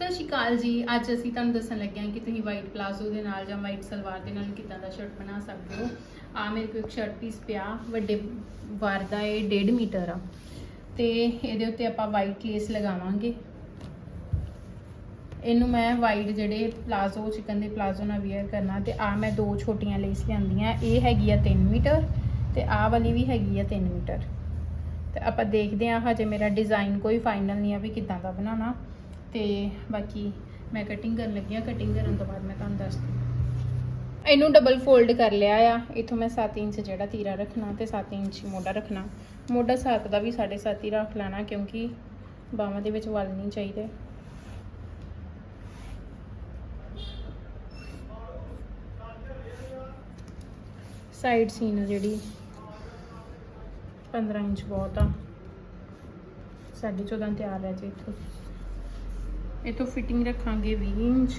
ਸਤਿ ਸ਼੍ਰੀ ਅਕਾਲ ਜੀ। ਅੱਜ ਅਸੀਂ ਤੁਹਾਨੂੰ ਦੱਸਣ ਲੱਗੇ ਹਾਂ ਕਿ ਤੁਸੀਂ ਵਾਈਟ ਪਲਾਜ਼ੋ ਦੇ ਨਾਲ ਜਾਂ ਵਾਈਟ ਸਲਵਾਰ ਦੇ ਨਾਲ ਕਿੱਦਾਂ ਦਾ ਸ਼ਰਟ ਬਣਾ ਸਕਦੇ ਹੋ। ਆ ਮੇਰੇ ਕੋਲ ਇੱਕ ਸ਼ਰਟ ਪੀਸ ਪਿਆ, ਵੱਡੇ ਵਾਰ ਦਾ ਇਹ 1.5 ਮੀਟਰ ਆ। ਤੇ ਇਹਦੇ ਉੱਤੇ ਆਪਾਂ ਵਾਈਟ ਲੇਸ ਲਗਾਵਾਂਗੇ। ਇਹਨੂੰ ਮੈਂ ਵਾਈਟ ਜਿਹੜੇ ਪਲਾਜ਼ੋ ਚਿਕਨ ਦੇ ਪਲਾਜ਼ੋ ਨਾਲ ਵੇਅਰ ਕਰਨਾ ਤੇ ਆ ਮੈਂ ਦੋ ਛੋਟੀਆਂ ਲੇਸ ਲਿਆਂਦੀਆਂ। ਇਹ ਹੈਗੀ ਆ 3 ਮੀਟਰ ਤੇ ਆਹ ਵਾਲੀ ਵੀ ਹੈਗੀ ਆ 3 ਮੀਟਰ। ਤੇ ਆਪਾਂ ਦੇਖਦੇ ਹਾਂ, ਹਜੇ ਮੇਰਾ ਡਿਜ਼ਾਈਨ ਕੋਈ ਫਾਈਨਲ ਨਹੀਂ ਆ ਵੀ ਕਿੱਦਾਂ ਦਾ ਬਣਾਉਣਾ। ਤੇ ਬਾਕੀ ਮੈਂ ਕਟਿੰਗ ਕਰਨ ਲੱਗੀ ਆ ਕਟਿੰਗ ਕਰਨ ਤੋਂ ਬਾਅਦ ਮੈਂ ਤੁਹਾਨੂੰ ਦੱਸਦੀ ਇਹਨੂੰ ਡਬਲ ਫੋਲਡ ਕਰ ਲਿਆ ਆ। ਇਥੋਂ ਮੈਂ 7 ਇੰਚ ਜਿਹੜਾ ਤੀਰਾ ਰੱਖਣਾ ਤੇ 7 ਇੰਚ ਮੋਢਾ ਰੱਖਣਾ। ਮੋਢਾ 7 ਦਾ ਵੀ 7.5 ਹੀ ਰੱਖ ਲੈਣਾ ਕਿਉਂਕਿ ਬਾਹਾਂ ਦੇ ਵਿੱਚ ਵੱਲ ਨਹੀਂ ਚਾਹੀਦੇ। ਸਾਈਡ ਸੀਨ ਜਿਹੜੀ 15 ਇੰਚ ਬਹੁਤ ਆ। ਸਾਢੇ 14 ਤਿਆਰ ਹੈ ਜੀ ਇੱਥੋਂ। ਇੱਥੋਂ ਫਿਟਿੰਗ ਰੱਖਾਂਗੇ 20 ਇੰਚ।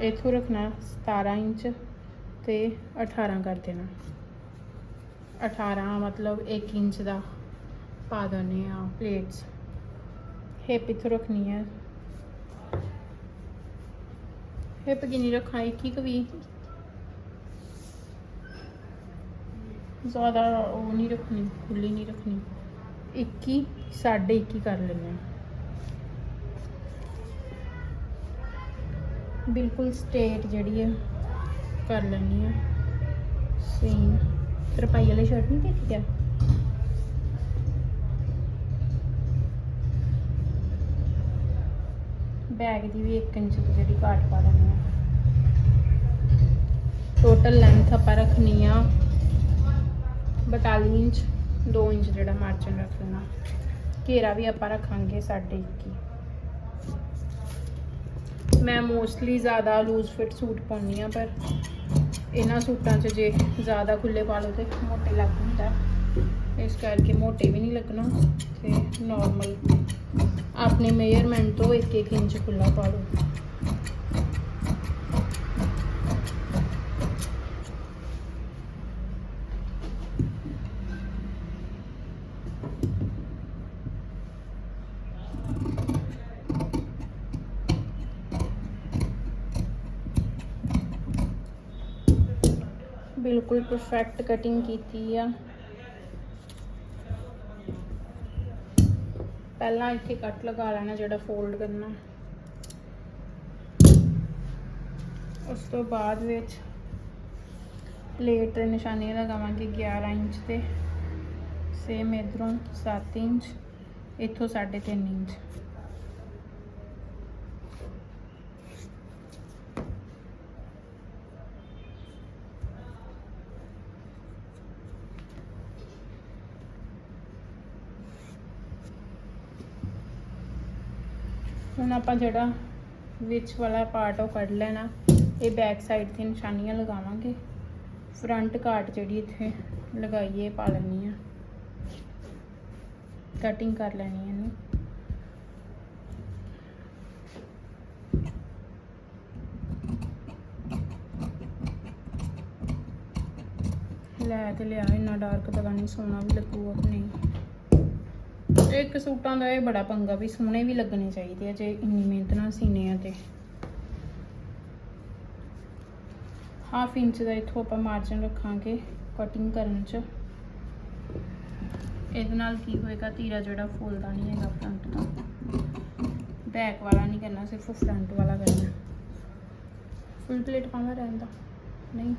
ਇੱਥੋਂ ਰੱਖਣਾ 17 ਇੰਚ ਤੇ 18 ਕਰ ਦੇਣਾ। 18 ਮਤਲਬ 1 ਇੰਚ ਦਾ ਪਾ ਦਨੇ ਆ ਪਲੇਟਸ ਹਿਪ ਇੱਥੋਂ ਰੱਖਣੀ ਹੈ। ਹਿਪ ਕਿੰਨੀ ਰੱਖਾਂ 21 ਕੁ ਵੀ। ਜ਼ਿਆਦਾ ਉਹ ਨਹੀਂ ਰੱਖਣੀ, ਖੁੱਲੀ ਨਹੀਂ ਰੱਖਣੀ। 21 ਸਾਢੇ 21 ਕਰ ਲੈਣਾ ਬਿਲਕੁਲ ਸਟੇਟ ਜਿਹੜੀ ਹੈ, ਕਰ ਲੈਣੀ ਹੈ। ਸੇਮ ਤਰਪਾਈ ਵਾਲੀ ਸ਼ਰਟ ਨਹੀਂ ਦੇਖੀ ਕਿਆ ਬੈਗ ਦੀ ਵੀ 1 ਇੰਚ ਦੀ ਜਿਹੜੀ ਕਾਟ ਪਾ ਲੈਣੀ ਹੈ। ਟੋਟਲ ਲੈਂਥ ਆਪਾਂ ਰੱਖਣੀ ਆ 42 ਇੰਚ 2 ਇੰਚ ਜਿਹੜਾ ਮਾਰਜਨ ਰੱਖ ਲੈਣਾ। ਘੇਰਾ ਵੀ ਆਪਾਂ ਰੱਖਾਂਗੇ 21.5 ਮੈਂ ਮੋਸਟਲੀ ਜ਼ਿਆਦਾ ਲੂਜ਼ ਫਿਟ ਸੂਟ ਪਾਉਂਦੀ ਆ ਪਰ ਇਹਨਾਂ ਸੂਟਾਂ 'ਚ ਜੇ ਜ਼ਿਆਦਾ ਖੁੱਲੇ ਪਾ ਲਓ ਤੇ ਮੋਟੇ ਲੱਗ ਹੁੰਦਾ ਇਸ ਕਰਕੇ ਮੋਟੇ ਵੀ ਨਹੀਂ ਲੱਗਣਾ ਤੇ ਨਾਰਮਲ ਆਪਣੇ ਮੇਜਰਮੈਂਟ ਤੋਂ 1-1 ਇੰਚ ਖੁੱਲਾ ਪਾ ਲਓ। ਬਿਲਕੁਲ ਪਰਫੈਕਟ ਕਟਿੰਗ ਕੀਤੀ ਆ। ਪਹਿਲਾਂ ਇੱਥੇ ਕੱਟ ਲਗਾ ਲੈਣਾ ਜਿਹੜਾ ਫੋਲਡ ਕਰਨਾ। ਉਸ ਤੋਂ ਬਾਅਦ ਵਿੱਚ ਪਲੇਟ ਤੇ ਨਿਸ਼ਾਨੀ ਲਗਾਵਾਂਗੇ 11 ਇੰਚ ਤੇ ਸੇਮ ਇਧਰੋਂ 7 ਇੰਚ, ਇੱਥੋਂ 3.5 ਇੰਚ। ਹੁਣ ਆਪਾਂ ਜਿਹੜਾ ਵਿੱਚ ਵਾਲਾ ਪਾਰਟ ਉਹ ਕੱਢ ਲੈਣਾ। ਇਹ ਬੈਕ ਸਾਈਡ ਤੇ ਨਿਸ਼ਾਨੀਆਂ ਲਗਾਵਾਂਗੇ। ਫਰੰਟ ਕਾਟ ਜਿਹੜੀ ਇੱਥੇ ਲਗਾਈਏ, ਪਾ ਲੈਣੀ ਆ ਕਟਿੰਗ ਕਰ ਲੈਣੀ ਹੈ ਇਹਨੂੰ। ਲੈ ਤੇ ਲਿਆ ਇੰਨਾ ਡਾਰਕ ਪਤਾ ਨਹੀਂ ਸੋਹਣਾ ਵੀ ਲੱਗੂਗਾ ਕਿ ਨਹੀਂ। ਇੱਕ ਸੂਟਾਂ ਦਾ ਇਹ ਬੜਾ ਪੰਗਾ ਵੀ ਸੋਹਣੇ ਵੀ ਲੱਗਣੇ ਚਾਹੀਦੇ ਆ, ਜੇ ਇੰਨੀ ਮਿਹਨਤ ਨਾਲ ਸੀਨੇ ਆ ਤੇ। ਹਾਫ ਇੰਚ ਦਾ ਇੱਥੋਂ ਆਪਾਂ ਮਾਰਜਨ ਰੱਖਾਂਗੇ ਕਟਿੰਗ ਕਰਨ ਚ। ਇਹਦੇ ਨਾਲ ਕੀ ਹੋਏਗਾ, ਤੀਰਾ ਜਿਹੜਾ ਫੁੱਲਦਾ ਨਹੀਂ ਹੈਗਾ ਫਰੰਟ ਤੋਂ। ਬੈਕ ਵਾਲਾ ਨਹੀਂ ਕਰਨਾ, ਸਿਰਫ ਫਰੰਟ ਵਾਲਾ ਕਰਨਾ। ਫੁੱਲ ਪਲੇਟ ਪਾਵਾਂ ਰਹਿੰਦਾ। ਨਹੀਂ।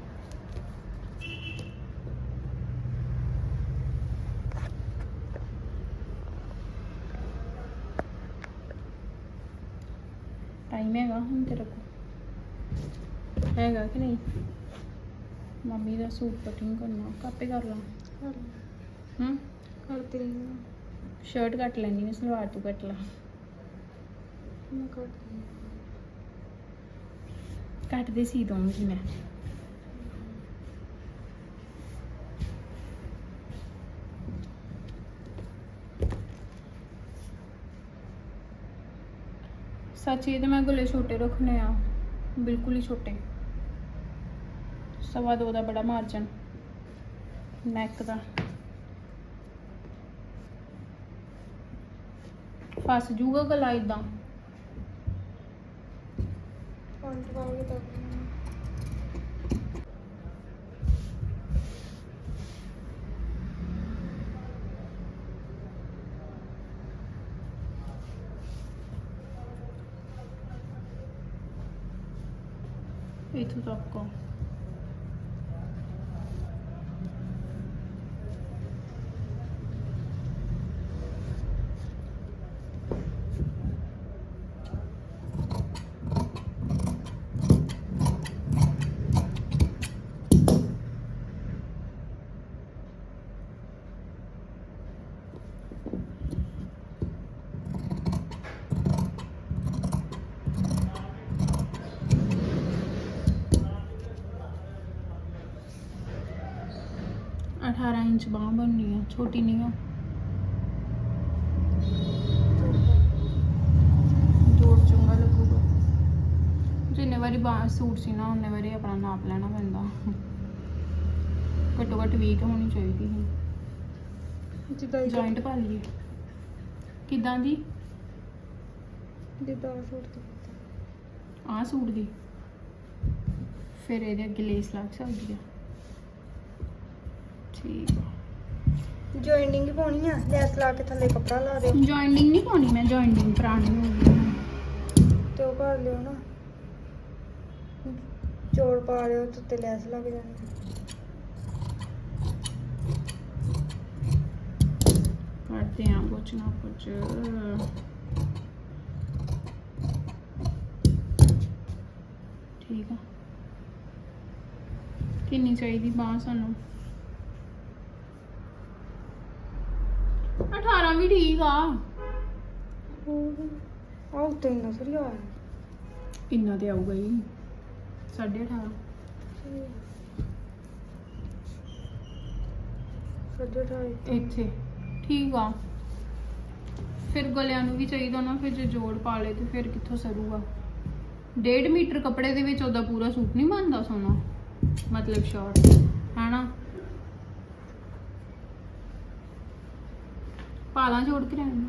ਟਾਈਮ ਹੈਗਾ ਹੁਣ ਤੇਰੇ ਕੋਲ ਹੈਗਾ ਕਿ ਨਹੀਂ? ਮੰਮੀ ਦਾ ਸੂਟ ਕਟਿੰਗ ਕਰਨਾ ਕਾਪੇ ਕਰ ਲਾਂ। ਹੂੰ? ਕਰਤੀ ਰਹੀ ਸ਼ਰਟ ਕੱਟ ਲੈਣੀ ਹੈ ਸਲਵਾਰ ਤੂੰ ਕੱਟ ਲਾ। ਮੈਂ ਕਰਦੀ ਕੱਟ ਦੇ ਸੀ ਦਊਂਗੀ ਮੈਂ। ਸੱਚੀ ਤੇ ਮੈਂ ਗਲੇ ਛੋਟੇ ਰੱਖਨੇ ਆ। ਬਿਲਕੁਲ ਹੀ ਛੋਟੇ। ਸਵਾ ਦੋ ਦਾ ਬੜਾ ਮਾਰਜਨ ਨੈਕ ਦਾ। ਫਸ ਜੂਗਾ ਗਲਾ ਇਦਾਂ ਹੁਣ ਦਵਾਈ ਦੋ ਅਠਾਰਾਂ ਇੰਚ ਬਾਂਹ ਬਣਨੀ ਆ ਛੋਟੀ ਨਹੀਂ ਆ। ਜੋੜ ਚੰਗਾ ਲੱਗੂਗਾ। ਜਿੰਨੇ ਵਾਰੀ ਬਾਂਹ ਸੂਟ ਸੀ ਨਾ ਉਹਨੇ ਵਾਰੀ ਆਪਣਾ ਨਾਪ ਲੈਣਾ ਪੈਂਦਾ। ਘੱਟੋ ਘੱਟ ਵੀਕ ਹੋਣੀ ਚਾਹੀਦੀ ਜਿੱਦਾਂ ਜੁਆਇੰਟ ਪਾ ਲਈਏ। ਕਿਦਾਂ ਦੀ? ਜਿੱਦਾਂ ਸੂਟ ਤੇ ਆਹ ਸੂਟ ਦੀ। ਫਿਰ ਇਹਦੇ ਅੱਗੇ ਲੇਸ ਲੱਗ ਸਕਦੀ ਆ। ਠੀਕ ਜੁਆਇਨਿੰਗ ਹੀ ਪਾਉਣੀ ਆ ਲੈਸ ਲਾ ਕੇ ਥੱਲੇ ਕੱਪੜਾ ਲਾ ਦਿਓ ਜੁਆਇੰਟਿੰਗ ਨਹੀਂ ਪਾਉਣੀ ਮੈਂ ਜੁਆਇੰਟਿੰਗ ਪੁਰਾਣੀ ਹੋ ਗਈ ਹੈ। ਤੇ ਉਹ ਕਰ ਲਿਓ ਨਾ। ਜੋੜ ਪਾ ਲਿਓ ਤੇ ਉੱਤੇ ਲੈਸ ਲੱਗ ਜਾਣੀ ਕਰਦੇ ਆ ਕੁਛ ਨਾ ਕੁਛ। ਠੀਕ ਆ। ਕਿੰਨੀ ਚਾਹੀਦੀ ਬਾਂਹ ਸਾਨੂੰ 18 ਵੀ ਠੀਕ ਆ। ਉਹ ਆਹ ਉੱਤੇ ਇੰਨਾ ਥੋੜੀ ਆ ਇੰਨਾ ਤੇ ਆਊਗਾ ਹੀ। 18.5 ਸਾਢੇ ਢਾਈ ਇੱਥੇ। ਠੀਕ ਆ। ਫਿਰ ਗਲਿਆਂ ਨੂੰ ਵੀ ਚਾਹੀਦਾ ਨਾ ਫਿਰ ਜੇ ਜੋੜ ਪਾ ਲੇ ਤੇ ਫਿਰ ਕਿੱਥੋਂ ਸਰੂਗਾ? 1.5 ਮੀਟਰ ਕੱਪੜੇ ਦੇ ਵਿੱਚ ਉਹਦਾ ਪੂਰਾ ਸੂਟ ਨਹੀਂ ਬਣਦਾ ਸੋਨਾ? ਮਤਲਬ ਸ਼ਾਰਟ ਹੈਨਾ? ਪਾਲਾਂ ਜੋੜ ਕੇ ਰਹਿਣ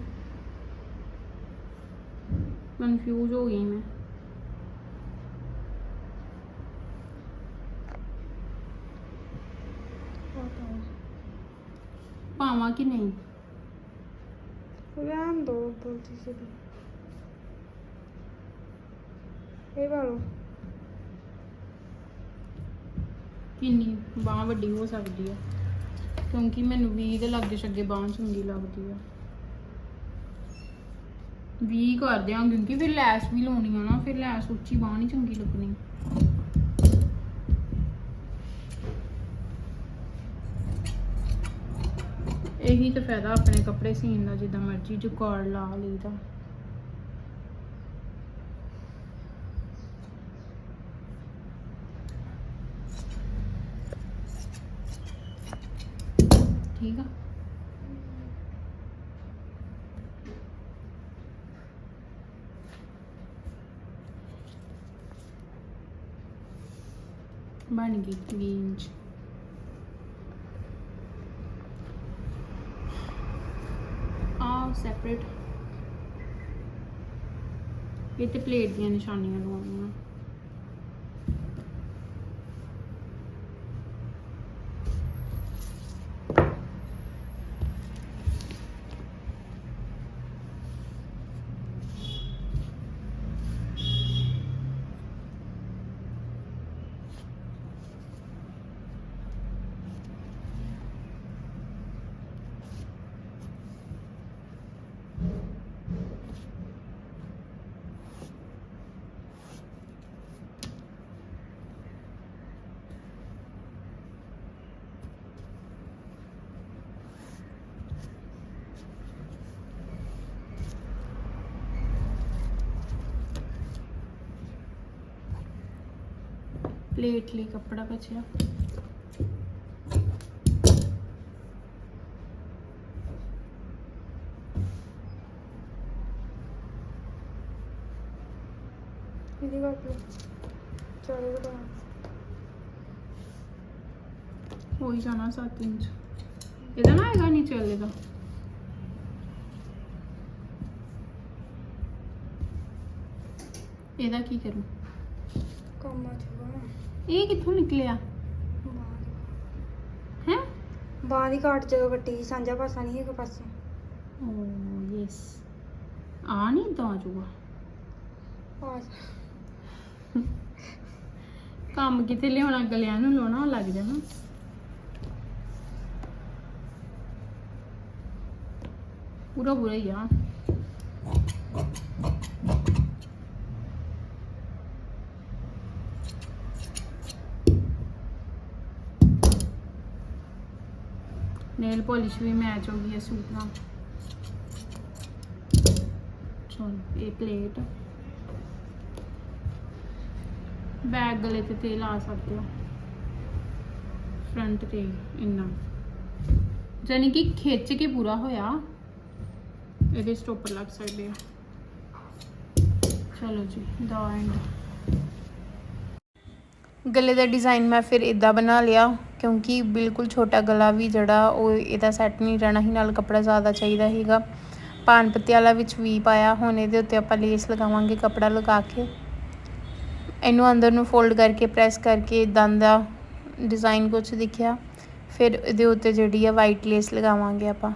ਕਨਫਿਊਜ਼ ਹੋ ਗਈ ਮੈਂ ਪਾਵਾਂ ਕਿ ਨਹੀਂ ਰਹਿਣ ਦੋ ਬੋਲਤੀ ਸੀ ਇਹ ਵਾਲੋ ਕਿੰਨੀ ਬਾਹ ਵੱਡੀ ਹੋ ਸਕਦੀ ਆ ਕਿਉਂਕਿ ਮੈਨੂੰ ਵੀ ਦੇ ਲੱਗੇ ਛੱਗੇ ਬਾਹ ਚੰਗੀ ਲੱਗਦੀ ਆ। ਵੀ ਕਰਦੇ ਆ ਕਿਉਂਕਿ ਫਿਰ ਲੈਸ ਵੀ ਲਾਉਣੀ ਆ ਨਾ, ਫਿਰ ਲੈਸ ਉੱਚੀ ਬਾਂਹ ਨਹੀਂ ਚੰਗੀ ਲੱਗਣੀ। ਇਹੀ ਤਾਂ ਫਾਇਦਾ ਆਪਣੇ ਕੱਪੜੇ ਸੀਨ ਦਾ, ਜਿੱਦਾਂ ਮਰਜ਼ੀ ਜੁਗਾੜ ਲਾ ਲਈਦਾ। ਠੀਕ ਆ? ਬਣ ਗਈ 20 ਇੰਚ ਆ ਸੈਪਰੇਟ ਇਹ ਤੇ ਪਲੇਟ ਦੀਆਂ ਨਿਸ਼ਾਨੀਆਂ ਲਵਾਉਣੀਆਂ। ਪਲੇਟ ਲਈ ਕੱਪੜਾ ਬਚਿਆ ਇਹਦੀ ਕੱਟ ਲਓ ਚਾਰੇ ਬਟਾ ਹੋ ਹੀ ਜਾਣਾ 7 ਇੰਚ ਇਹਦਾ ਨਾ ਹੈਗਾ ਨਹੀਂ ਚੱਲੇਗਾ ਇਹਦਾ ਕੀ ਕरूं ਕੰਮ ਆ ਜਾਊਗਾ ਇਹ ਕਿੱਥੋਂ ਨਿਕਲਿਆ? ਹੈ? ਬਾਂਹ ਦੀ ਕਾਟ ਜਦੋਂ ਕੱਟੀ ਸੀ ਸਾਂਝਾ ਪਾਸਾ ਨਹੀਂ ਇੱਕ ਪਾਸੇ। Oh yes. ਆ ਨਹੀਂ ਤਾਂ ਜੂਗਾ ਆ ਕੰਮ ਕਿਤੇ ਲਿਆਉਣਾ? ਗਲਿਆਂ ਨੂੰ ਲਾਉਣਾ ਲੱਗ ਜਾਣਾ। ਪੂਰਾ ਪੂਰਾ ਹੀ ਆ। ਨੇਲ ਪਾਲਿਸ਼ ਵੀ ਮੈਚ ਹੋ ਗਈ ਹੈ ਸੂਟ ਨਾਲ। ਚਲ ਇਹ ਪਲੇਟ ਬੈਗ ਗਲੇ ਤੇ ਤੇ ਲਾ ਸਕਦੇ ਹੋ। ਫਰੰਟ ਤੇ ਇੰਨਾ। ਜਾਨੀ ਕਿ ਖਿੱਚ ਕੇ ਪੂਰਾ ਹੋਇਆ। ਇਹਦੇ ਸਟੋਪਰ ਲੱਗ ਸਕਦੇ ਆ। ਚਲੋ ਜੀ ਦਾ ਐਂਡ ਗਲੇ ਦਾ ਡਿਜ਼ਾਈਨ ਮੈਂ ਫਿਰ ਇਦਾਂ ਬਣਾ ਲਿਆ। ਕਿਉਂਕਿ ਬਿਲਕੁਲ ਛੋਟਾ ਗਲਾ ਵੀ ਜਿਹੜਾ ਉਹ ਇਹਦਾ ਸੈੱਟ ਨਹੀਂ ਰਹਿਣਾ ਹੀ ਨਾਲ ਕੱਪੜਾ ਜ਼ਿਆਦਾ ਚਾਹੀਦਾ ਸੀਗਾ। ਪਾਨ ਪੱਤੀ ਵਾਲਾ ਵਿੱਚ ਵੀ ਪਾਇਆ, ਹੁਣ ਇਹਦੇ ਉੱਤੇ ਆਪਾਂ ਲੇਸ ਲਗਾਵਾਂਗੇ ਕੱਪੜਾ ਲਗਾ ਕੇ। ਇਹਨੂੰ ਅੰਦਰ ਨੂੰ ਫੋਲਡ ਕਰਕੇ ਪ੍ਰੈਸ ਕਰਕੇ ਇਦਾਂ ਦਾ ਡਿਜ਼ਾਈਨ ਕੁਝ ਦਿਖਿਆ। ਫਿਰ ਇਹਦੇ ਉੱਤੇ ਜਿਹੜੀ ਆ ਵਾਈਟ ਲੇਸ ਲਗਾਵਾਂਗੇ ਆਪਾਂ।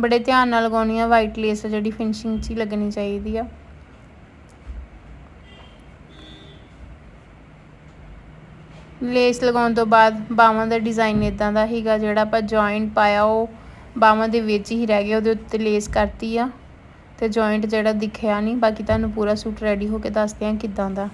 ਬੜੇ ਧਿਆਨ ਨਾਲ ਲਗਾਉਣੀ ਆ ਵਾਈਟ ਲੇਸ ਆ ਜਿਹੜੀ ਫਿਨਿਸ਼ਿੰਗ 'ਚ ਹੀ ਲੱਗਣੀ ਚਾਹੀਦੀ ਆ। ਲੇਸ ਲਗਾਉਣ ਤੋਂ ਬਾਅਦ ਬਾਹਾਂ ਦਾ ਡਿਜ਼ਾਈਨ ਇਦਾਂ ਦਾ ਹੀਗਾ ਜਿਹੜਾ ਆਪਾਂ ਜੁਆਇੰਟ ਪਾਇਆ, ਉਹ ਬਾਹਾਂ ਦੇ ਵਿੱਚ ਹੀ ਰਹਿ ਗਿਆ, ਉਹਦੇ ਉੱਤੇ ਲੇਸ ਕਰਤੀ ਆ ਤੇ ਜੁਆਇੰਟ ਜਿਹੜਾ ਦਿਖਿਆ ਨਹੀਂ ਬਾਕੀ ਤੁਹਾਨੂੰ ਪੂਰਾ ਸੂਟ ਰੈਡੀ ਹੋ ਕੇ ਦੱਸਦੇ ਆ ਕਿਦਾਂ ਦਾ।